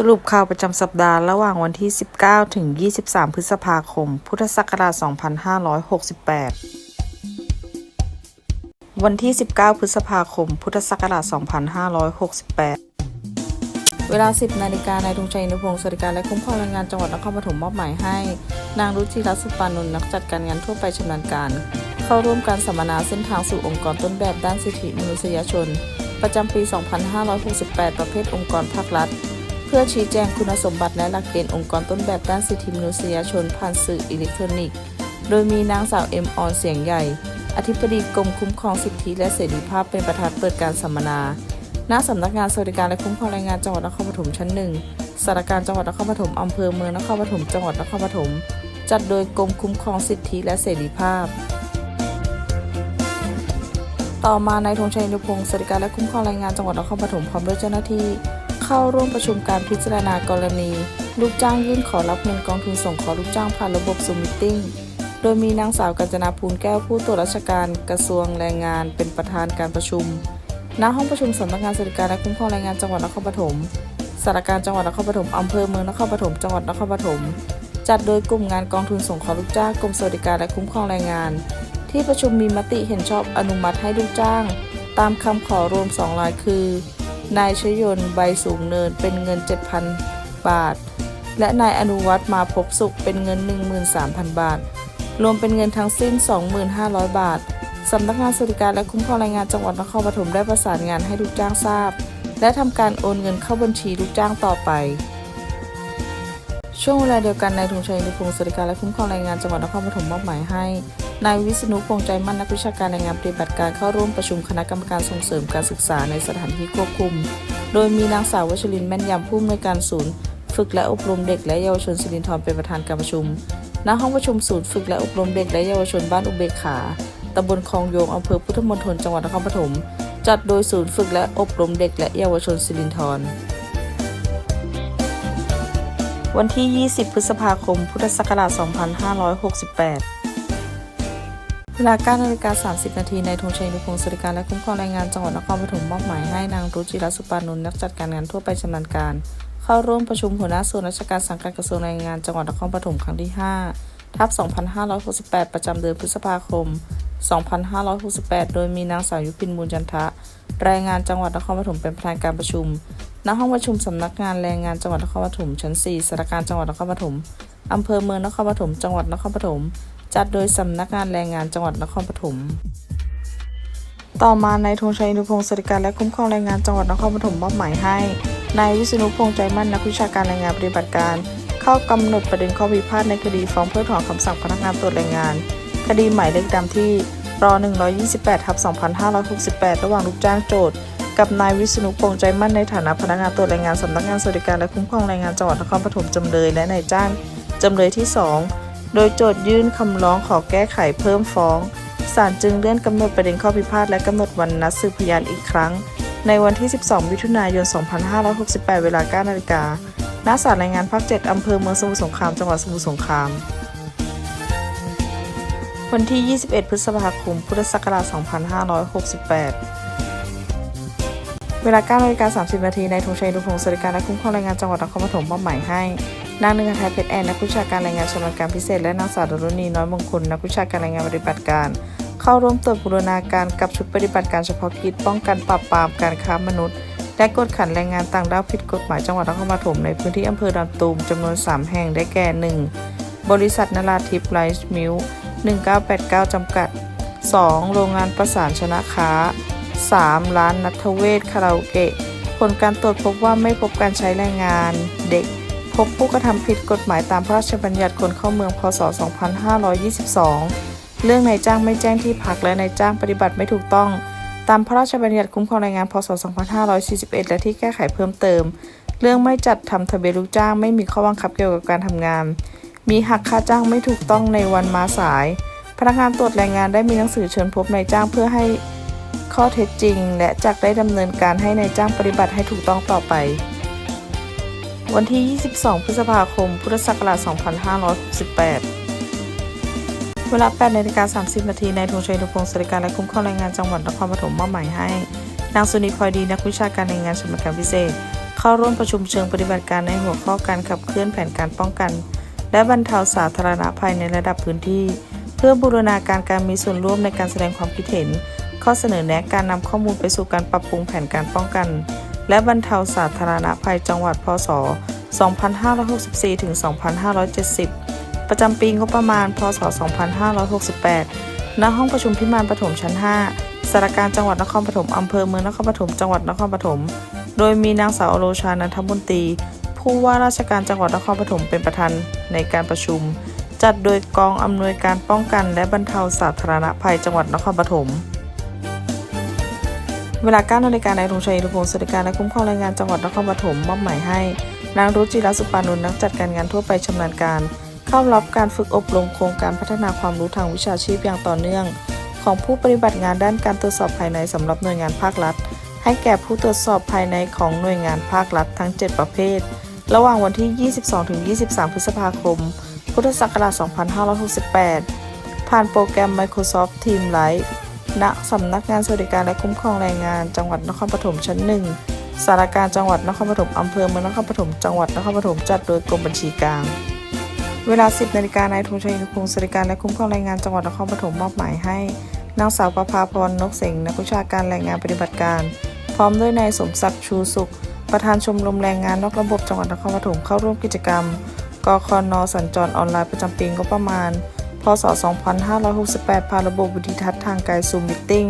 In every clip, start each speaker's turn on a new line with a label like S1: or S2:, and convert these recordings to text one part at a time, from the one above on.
S1: สรุปข่าวประจำสัปดาห์ระหว่างวันที่ 19 ถึง 23 พฤษภาคม พุทธศักราช 2568 วันที่ 19 พฤษภาคม พุทธศักราช 2568 เวลา 10 นาฬิกานายธงชัยนุพงศ์สวัสดิการและคุ้มครองแรงงานจังหวัดนครปฐมมอบหมายให้ นางรุจิรัตน์สุปานนท์นักจัดการงานทั่วไปชำนาญการ เข้าร่วมการสัมมนาเส้นทางสู่องค์กรต้นแบบด้านสิทธิมนุษยชน ประจำปี 2568 ประเภทองค์กรภาครัฐ เพื่อชี้แจงคุณสมบัติและหลักเกณฑ์องค์กรต้นแบบด้านสิทธิมนุษยชนผ่านสื่ออิเล็กทรอนิกส์ โดยมีนางสาวเอ็มออนเสียงใหญ่ อธิบดีกรมคุ้มครองสิทธิและเสรีภาพเป็นประธานเปิดการสัมมนา ณ สำนักงานสวัสดิการและคุ้มครองแรงงานจังหวัดนครปฐมชั้นหนึ่งสารการจังหวัดนครปฐมอำเภอเมืองนครปฐมจังหวัดนครปฐมจัดโดยกรมคุ้มครองสิทธิและเสรีภาพ ต่อมานายธงชัยนุพงศ์สวัสดิการและคุ้มครองแรงงานจังหวัดนครปฐมพร้อมด้วยเจ้าหน้าที่ เข้าร่วมประชุมการพิจารณากรณี ลูกจ้างยื่นขอรับเงินกองทุนส่งขอลูกจ้างผ่านระบบซูมิติ้งโดยมีนางสาวกัญจนาภูลแก้วผู้ตรวจราชการกระทรวงแรงงานเป็นประธานการประชุม ณ ห้องประชุมสำนักงานสวัสดิการและคุ้มครองแรงงานจังหวัดนครปฐมสารการจังหวัดนครปฐมอำเภอเมืองนครปฐมจังหวัดนครปฐมจัดโดยกลุ่มงานกองทุนส่งขอลูกจ้างกรมสวัสดิการและคุ้มครองแรงงาน ที่ประชุมมีมติเห็นชอบอนุมัติให้ลูกจ้าง ตามคำขอรวม 2 รายคือ นายชยนต์ใบสูงเนินเป็นเงิน 7,000 บาท และนายอนุวัฒน์มาพบสุขเป็นเงิน 13,000 บาท รวมเป็นเงินทั้งสิ้น 25,000 บาทสำนักงานสวัสดิการและคุ้มครองแรงงานจังหวัดนครปฐมได้ประสานงานให้ลูกจ้างทราบ และทำการโอนเงินเข้าบัญชีลูกจ้างต่อไป ช่วงเวลาเดียวกันนายธงชัยนุพงศ์สวัสดิการและคุ้มครองแรงงานจังหวัดนครปฐมมอบหมายให้ นายวิษณุพงษ์ใจมั่นนักวิชาการแรงานปฏิบัติการเข้าร่วมประชุมคณะกรรมการส่งเสริมการศึกษาในสถานที่ควบคุม โดยมีนางสาววชรินแม่นยำผู้อำนวยการศูนย์ ฝึกและอบรมเด็กและเยาวชนสิรินทรเป็นประธานการประชุม ณ ห้องประชุมศูนย์ฝึกและอบรมเด็กและเยาวชนบ้านอุเบกขา ตำบลคลองโยงอำเภอพุทธมณฑลจังหวัดนครปฐม จัดโดยศูนย์ฝึกและอบรมเด็กและเยาวชนสิรินทรวันที่ 20 พฤษภาคม พุทธศักราช 2568 เวลา9นาฬิกา30 นาทีในธงชัยนุพงศ์สวัสดิการและคุ้มครองแรงงานจังหวัดนครปฐมมอบหมายให้นางรุจิรสุปานนนักจัดการงานทั่วไปชำนาญการ เข้าร่วมประชุมหัวหน้าส่วนราชการสังกัดกระทรวงแรงงานจังหวัดนครปฐมครั้งที่ 5 ทับ 2568 ประจำเดือนพฤษภาคม 2568 โดยมีนางสาวยุพินมูลจันทะแรงงานจังหวัดนครปฐมเป็นประธานการประชุม ณ ห้องประชุมสำนักงานแรงงานจังหวัดนครปฐมชั้น 4สารการจังหวัดนครปฐมอำเภอเมืองนครปฐมจังหวัดนครปฐม จัดโดยสำนักงานแรงงานจังหวัดนครปฐมต่อมานายธงชัยนุพงศ์สวัสดิการและคุ้มครองแรงงานจังหวัดนครปฐมมอบหมายให้นายวิษณุพงษ์ใจมั่นนักวิชาการแรงงานปฏิบัติการ เข้ากำหนดประเด็นข้อพิพาทในคดีฟ้องเพิกถอนคำสั่งพนักงานตรวจแรงงาน คดีหมายเลขดำที่รอ128ทับ2568 ระหว่างลูกจ้างโจทย์กับนายวิษณุพงษ์ใจมั่นในฐานะพนักงานตรวจแรงงานสำนักงานสวัสดิการและคุ้มครองแรงงานจังหวัดนครปฐมจำเลยและนายจ้างจำเลยที่ 2 โดยโจทยื่นคำร้องขอแก้ไขเพิ่มฟ้อง ศาลจึงเลื่อนกำหนดประเด็นข้อพิพาทและกำหนดวันนัดสืบพยานอีกครั้ง ในวันที่ 12 มิถุนายน 2568 เวลา 9 นาฬิกาณศาลแรงงานภาค 7 อำเภอเมืองสมุทรสงคราม จังหวัดสมุทรสงคราม วันที่ 21 พฤษภาคม พุทธศักราช 2568 เวลา9นาฬิกา30 นาทีนายธงชัยนุพงศ์สวัสดิการและคุ้มครองแรงงานจังหวัดนครปฐมมอบหมายให้ นางหนึ่งไทยเพชรแอนนักวิชาการแรงงานชำนาญการพิเศษ และนางสาวดรุณีน้อยมงคลนักวิชาการแรงงานปฏิบัติการ เข้าร่วมตรวจบูรณาการกับชุดปฏิบัติการเฉพาะกิจป้องกันปราบปรามการค้ามนุษย์ และกดขันแรงงานต่างด้าวผิดกฎหมายจังหวัดนครปฐมในพื้นที่อำเภอดอนตูมจำนวน 3 แห่งได้แก่ 1. บริษัทนราทิพย์ไลฟ์มิล1989 จำกัด 2. โรงงานประสานชนะค้า 3. ร้านนัทเวศคาราโอเกะ ผลการตรวจพบว่าไม่พบการใช้แรงงานเด็ก พบผู้กระทำผิดกฎหมายตามพระราชบัญญัติคนเข้าเมืองพศ 2522 เรื่องนายจ้างไม่แจ้งที่พักและนายจ้างปฏิบัติไม่ถูกต้อง ตามพระราชบัญญัติคุ้มครองแรงงานพศ 2541 และที่แก้ไขเพิ่มเติม เรื่องไม่จัดทำทะเบียนลูกจ้างไม่มีข้อบังคับเกี่ยวกับการทำงาน มีหักค่าจ้างไม่ถูกต้องในวันมาสาย พนักงานตรวจแรงงานได้มีหนังสือเชิญพบนายจ้างเพื่อให้ข้อเท็จจริง และจักได้ดำเนินการให้นายจ้างปฏิบัติให้ถูกต้องต่อไป วันที่ 22 พฤษภาคม พุทธศักราช 2568 เวลา8นาฬิกา30 นาทีนายธงชัยนุพงศ์สวัสดิการและคุ้มครองแรงงานจังหวัดนครปฐมมอบหมายให้ นางสุนีพลอยดีนักวิชาการแรงงานชำนาญการพิเศษ เข้าร่วมประชุมเชิงปฏิบัติการในหัวข้อการขับเคลื่อนแผนการป้องกัน และบรรเทาสาธารณภัยในระดับพื้นที่ เพื่อบูรณาการการมีส่วนร่วมในการแสดงความคิดเห็น ข้อเสนอแนะการนำข้อมูลไปสู่การปรับปรุงแผนการป้องกัน และบรรเทาสาธารณภัยจังหวัดพศ 2564ถึง2570 ประจำปีงบประมาณ พศ 2568 ณ ห้องประชุมพิมานปฐมชั้น 5สารการจังหวัดนครปฐมอำเภอเมืองนครปฐมจังหวัดนครปฐม โดยมีนางสาวอโรชานันทมนตรีผู้ว่าราชการจังหวัดนครปฐมเป็นประธานในการประชุม จัดโดยกองอำนวยการป้องกัน และบรรเทาสาธารณภัยจังหวัดนครปฐม เวลา9นาฬิกานายธงชัยอินทพงศ์สวัสดิการและคุ้มครองแรงงานจังหวัดนครปฐมมอบหมายให้ นางรุจิรสุปานุนนักจัดการงานทั่วไปชำนาญการ เข้ารับการฝึกอบรมโครงการพัฒนาความรู้ทางวิชาชีพอย่างต่อเนื่อง ของผู้ปฏิบัติงานด้านการตรวจสอบภายในสำหรับหน่วยงานภาครัฐ ให้แก่ผู้ตรวจสอบภายในของหน่วยงานภาครัฐทั้ง 7 ประเภท ระหว่างวันที่ 22-23 พฤษภาคม พุทธศักราช 2568 ผ่านโปรแกรม Microsoft Teams Live ณสำนักงานสวัสดิการและคุ้มครองแรงงาน จังหวัดนครปฐมชั้นหนึ่งสารการจังหวัดนครปฐมอำเภอเมืองนครปฐมจังหวัดนครปฐมจัดโดยกรมบัญชีกลาง เวลา 10นาฬิกานายธงชัยนุพงศ์สวัสดิการและคุ้มครองแรงงานจังหวัดนครปฐมมอบหมายให้นางสาวประภาพรนกเสงนักวิชาการแรงงานปฏิบัติการ พร้อมด้วยนายสมศักดิ์ชูสุข ประธานชมรมแรงงานนอกระบบจังหวัดนครปฐมเข้าร่วมกิจกรรมกคนสัญจรออนไลน์ประจำปีงบประมาณ ศ 2568 ผ่านระบบวิดิทัศน์ทางไกลซูมมิทติ้ง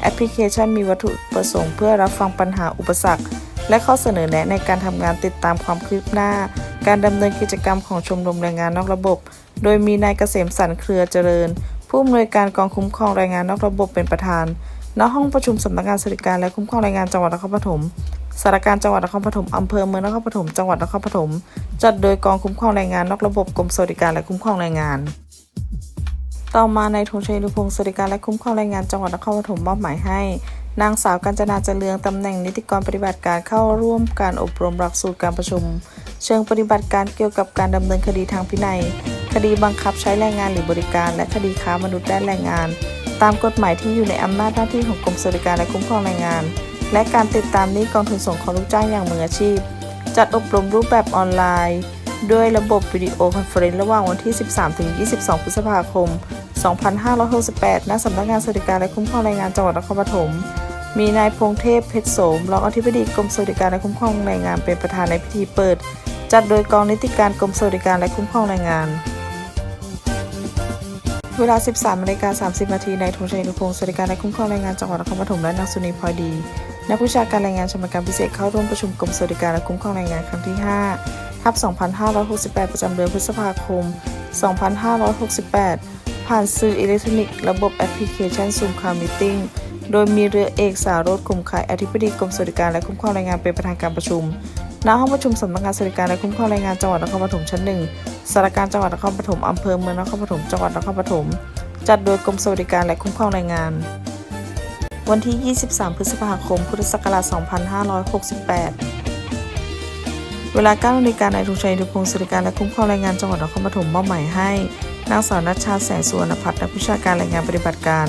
S1: แอปพลิเคชันมีวัตถุประสงค์เพื่อรับฟังปัญหาอุปสรรค และข้อเสนอแนะในการทำงานติดตามความคืบหน้า การดำเนินกิจกรรมของชมรมแรงงานนอกระบบ โดยมีนายเกษมสันเครือเจริญ ผู้อำนวยการกองคุ้มครองแรงงานนอกระบบเป็นประธานณห้องประชุมสำนักงานสวัสดิการและคุ้มครองแรงงานจังหวัดนครปฐมสารการจังหวัดนครปฐมอำเภอเมืองนครปฐมจังหวัดนครปฐมจัดโดยกองคุ้มครองแรงงานนอกระบบกรมสวัสดิการและคุ้มครองแรงงาน ต่อมาในายธงชัยนุพงศ์สวัสดิการและคุ้มครองแรงงานจังหวัดนครปฐมมอบหมายให้ นางสาวกัญจนาเจริญตำแหน่งนิติกรปฏิบัติการเข้าร่วมการอบรมหลักสูตรการประชุม เชิงปฏิบัติการเกี่ยวกับการดำเนินคดีทางพินัย คดีบังคับใช้แรงงานหรือบริการ และคดีค้ามนุษย์ด้านแรงงาน ตามกฎหมายที่อยู่ในอำนาจหน้าที่ของกรมสวัสดิการและคุ้มครองแรงงาน และการติดตามหนี้กองทุนส่งของลูกจ้างอย่างมืออาชีพ จัดอบรมรูปแบบออนไลน์ ด้วยระบบวิดีโอคอนเฟอเรนซ์ระหว่างวันที่ 13-22 พฤษภาคม 2568 ณ สำนักงานสวัสดิการและคุ้มครองแรงงานจังหวัดนครปฐม มีนายพงเทพเพชรโสม รองอธิบดีกรมสวัสดิการและคุ้มครองแรงงานเป็นประธานในพิธีเปิด จัดโดยกองนิติการกรมสวัสดิการและคุ้มครองแรงงาน เวลา 13นาฬิกา30 นาทีนายธงชัยนุพงศ์สวัสดิการและคุ้มครองแรงงานจังหวัดนครปฐมและนางสุนีพลอยดี นักวิชาการแรงงานชำนาญการพิเศษเข้าร่วมประชุมกรมสวัสดิการและคุ้มครองแรงงานครั้งที่ 5 ทับ 2568 ประจำเดือนพฤษภาคม 2568 ผ่านสื่ออิเล็กทรอนิกส์ระบบแอปพลิเคชัน Zoom Call Meeting โดยมีเรือเอกสารโรธคุมขายอธิบดีกรมสวัสดิการและคุ้มครองแรงงานเป็นประธานการประชุม ณ ห้องประชุมสำนักงานสวัสดิการและคุ้มครองแรงงานจังหวัดนครปฐมชั้นหนึ่งสารการจังหวัดนครปฐมอำเภอเมืองนครปฐมจังหวัดนครปฐมจัดโดยกรมสวัสดิการและคุ้มครองแรงงาน วันที่ 23 พฤษภาคม พุทธศักราช 2568 เวลา9นาฬิกานายธงชัยดุพงศ์สวัสดิการและคุ้มครองแรงงานจังหวัดนครปฐมมอบหมายให้ นางสาวนัชชาแสงสุวรรณพัฒน์นักวิชาการแรงงานปฏิบัติการ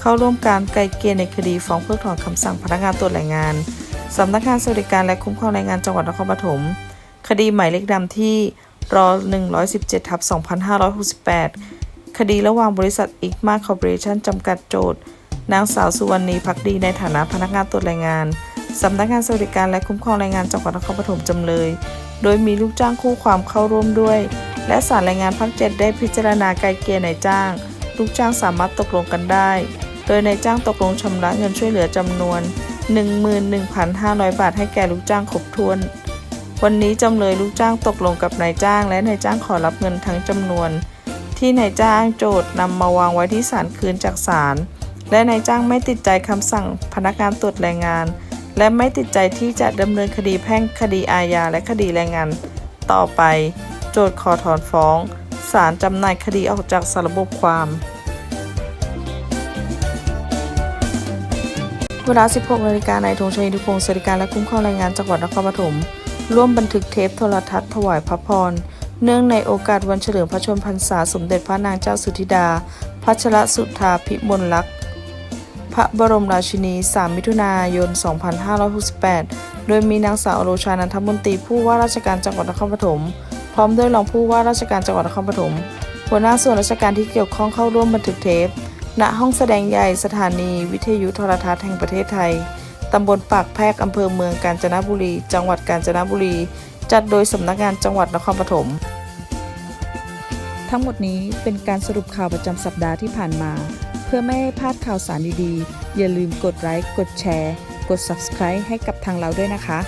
S1: เข้าร่วมการไกลเกลี่ยในคดีฟ้องเพิกถอนคำสั่งพนักงานตรวจแรงงานสำนักงานสวัสดิการและคุ้มครองแรงงานจังหวัดนครปฐมคดีหมายเลขดำที่รอ117ทับ2568 คดีระหว่างบริษัทอิกมาคอร์ปอเรชั่นจำกัดโจทย์ นางสาวสุวรรณีพักดีในฐานะพนักงานตรวจแรงงาน สำนักงานสวัสดิการและคุ้มครองแรงงานจังหวัดนครปฐมจำเลย โดยมีลูกจ้างคู่ความเข้าร่วมด้วย และศาลแรงงานภาคเจ็ดได้พิจารณาไกลเกลี่ยนายจ้าง ลูกจ้างสามารถตกลงกันได้ โดยนายจ้างตกลงชำระเงินช่วยเหลือจำนวน 11,500 บาทให้แก่ลูกจ้างครบถ้วน วันนี้จำเลยลูกจ้างตกลงกับนายจ้าง และนายจ้างขอรับเงินทั้งจำนวน ที่นายจ้างโจทย์นำมาวางไว้ที่ศาลคืนจากศาลและนายจ้างไม่ติดใจคำสั่งพนักงานตรวจแรงงาน และไม่ติดใจที่จะดำเนินคดีแพ่งคดีอาญาและคดีแรงงาน ต่อไป โจทย์ขอถอนฟ้องศาลจำหน่ายคดีออกจากสารบบความ เวลา 16นาฬิกานายธงชัยดุพงศ์สวัสดิการและคุ้มครองแรงงานจังหวัดนครปฐมร่วมบันทึกเทปโทรทัศน์ถวายพระพร เนื่องในโอกาสวันเฉลิมพระชนมพรรษาสมเด็จพระนางเจ้าสุธิดา พัชรสุธาพิมลลักษณ์ พระบรมราชินี 3 มิถุนายน 2568 โดยมีนางสาวอโรชานันทมนตรีผู้ว่าราชการจังหวัดนครปฐม พร้อมด้วยรองผู้ว่าราชการจังหวัดนครปฐม หัวหน้าส่วนราชการที่เกี่ยวข้องเข้าร่วมบันทึกเทป ณ ห้องแสดงใหญ่สถานีวิทยุโทรทัศน์แห่งประเทศไทย ตำบลปากแพรกอำเภอเมืองกาญจนบุรี จังหวัดกาญจนบุรี จัดโดยสำนักงานจังหวัดนครปฐม ทั้งหมดนี้เป็นการสรุปข่าวประจำสัปดาห์ที่ผ่านมา พื่อไม่ให้พลาดข่าวสารดีๆ อย่าลืมกดไลค์ กดแชร์ กด Subscribe ให้กับทางเราด้วยนะคะ